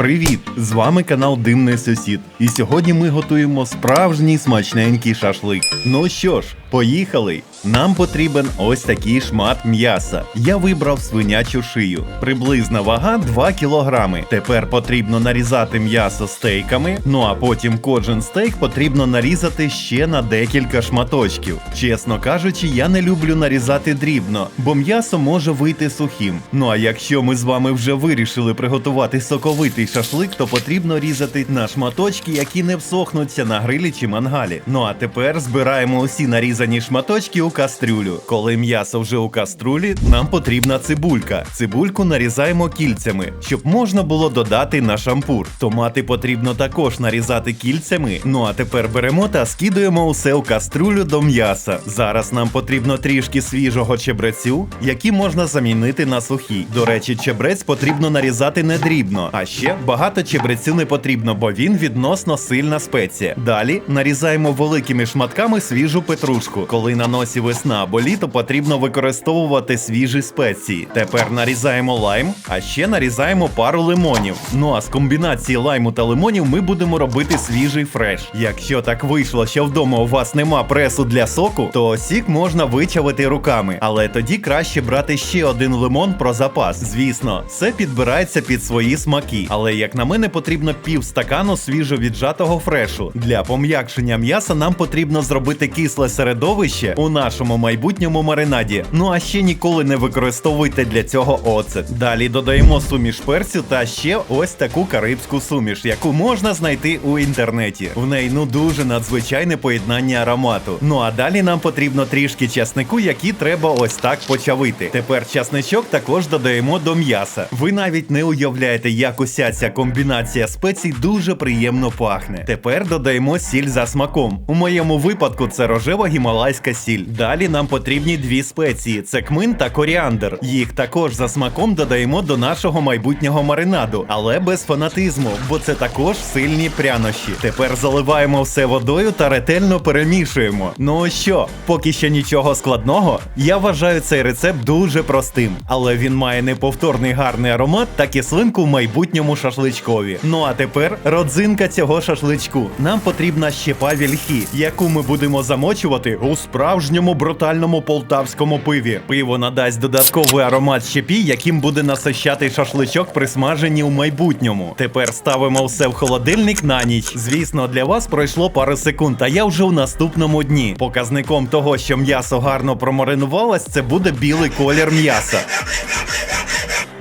Привіт! З вами канал Димний Сусід. І сьогодні ми готуємо справжній смачненький шашлик. Ну що ж, поїхали! Нам потрібен ось такий шмат м'яса. Я вибрав свинячу шию. Приблизна вага 2 кілограми. Тепер потрібно нарізати м'ясо стейками. Ну а потім кожен стейк потрібно нарізати ще на декілька шматочків. Чесно кажучи, я не люблю нарізати дрібно, бо м'ясо може вийти сухим. Ну а якщо ми з вами вже вирішили приготувати соковитий шашлик, то потрібно різати на шматочки, які не всохнуться на грилі чи мангалі. Ну а тепер збираємо усі нарізані шматочки у кастрюлю. Коли м'ясо вже у каструлі, нам потрібна цибулька. Цибульку нарізаємо кільцями, щоб можна було додати на шампур. Томати потрібно також нарізати кільцями. Ну а тепер беремо та скидуємо усе у каструлю до м'яса. Зараз нам потрібно трішки свіжого чебрецю, які можна замінити на сухі. До речі, чебрець потрібно нарізати не дрібно, а ще багато чебрецю не потрібно, бо він відносно сильна спеція. Далі нарізаємо великими шматками свіжу петрушку. Коли на носі весна або літо, потрібно використовувати свіжі спеції. Тепер нарізаємо лайм, а ще нарізаємо пару лимонів. Ну а з комбінації лайму та лимонів ми будемо робити свіжий фреш. Якщо так вийшло, що вдома у вас нема пресу для соку, то сік можна вичавити руками, але тоді краще брати ще один лимон про запас. Звісно, все підбирається під свої смаки. Але як на мене, потрібно пів стакану свіжо віджатого фрешу. Для пом'якшення м'яса нам потрібно зробити кисле середовище у нашому майбутньому маринаді. Ну а ще ніколи не використовуйте для цього оцет. Далі додаємо суміш перцю та ще ось таку карибську суміш, яку можна знайти у інтернеті. В неї ну дуже надзвичайне поєднання аромату. Ну а далі нам потрібно трішки часнику, які треба ось так почавити. Тепер часничок також додаємо до м'яса. Ви навіть не уявляєте, як уся ця комбінація спецій дуже приємно пахне. Тепер додаємо сіль за смаком. У моєму випадку це рожева гімалайська сіль. Далі нам потрібні дві спеції: це кмин та коріандр. Їх також за смаком додаємо до нашого майбутнього маринаду, але без фанатизму, бо це також сильні прянощі. Тепер заливаємо все водою та ретельно перемішуємо. Ну що, поки що нічого складного, я вважаю цей рецепт дуже простим, але він має неповторний гарний аромат та кислинку в майбутньому шашличкові. Ну а тепер родзинка цього шашличку. Нам потрібна щепа вільхи, яку ми будемо замочувати у справжньому брутальному полтавському пиві. Пиво надасть додатковий аромат щепі, яким буде насищати шашличок при смаженні у майбутньому. Тепер ставимо все в холодильник на ніч. Звісно, для вас пройшло пару секунд, а я вже у наступному дні. Показником того, що м'ясо гарно промаринувалось, це буде білий колір м'яса.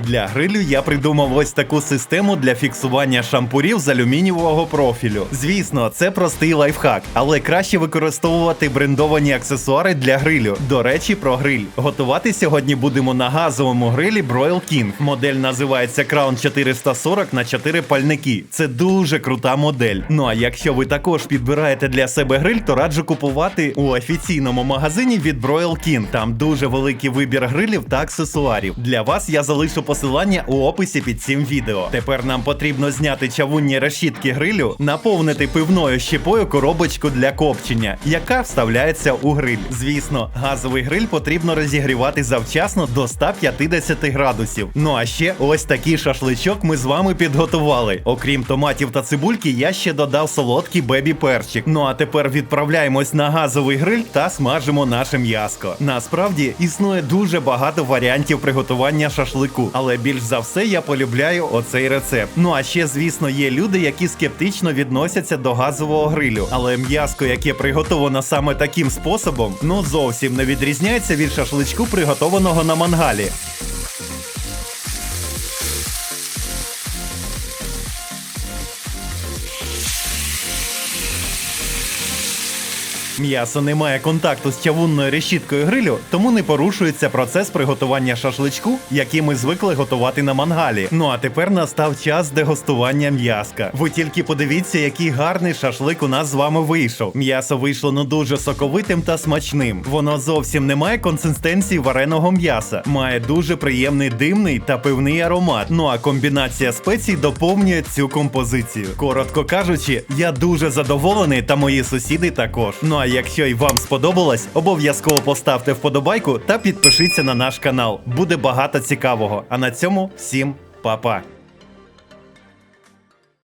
Для грилю я придумав ось таку систему для фіксування шампурів з алюмінієвого профілю. Звісно, це простий лайфхак, але краще використовувати брендовані аксесуари для грилю. До речі, про гриль. Готувати сьогодні будемо на газовому грилі Broil King. Модель називається Crown 440 на 4 пальники. Це дуже крута модель. Ну а якщо ви також підбираєте для себе гриль, то раджу купувати у офіційному магазині від Broil King. Там дуже великий вибір грилів та аксесуарів. Для вас я залишу посилання у описі під цим відео. Тепер нам потрібно зняти чавунні решітки грилю, наповнити пивною щепою коробочку для копчення, яка вставляється у гриль. Звісно, газовий гриль потрібно розігрівати завчасно до 150 градусів. Ну а ще ось такий шашличок ми з вами підготували. Окрім томатів та цибульки, я ще додав солодкий бебі перчик. Ну а тепер відправляємось на газовий гриль та смажимо наше м'яско. Насправді існує дуже багато варіантів приготування шашлику, але більш за все я полюбляю оцей рецепт. Ну а ще, звісно, є люди, які скептично відносяться до газового грилю. Але м'яско, яке приготовано саме таким способом, ну зовсім не відрізняється від шашличку, приготованого на мангалі. М'ясо не має контакту з чавунною решіткою грилю, тому не порушується процес приготування шашличку, який ми звикли готувати на мангалі. Ну а тепер настав час дегустування м'яска. Ви тільки подивіться, який гарний шашлик у нас з вами вийшов. М'ясо вийшло ну дуже соковитим та смачним. Воно зовсім не має консистенції вареного м'яса, має дуже приємний димний та пивний аромат. Ну а комбінація спецій доповнює цю композицію. Коротко кажучи, я дуже задоволений, та мої сусіди також. Ну а якщо й вам сподобалось, обов'язково поставте вподобайку та підпишіться на наш канал. Буде багато цікавого. А на цьому всім па-па.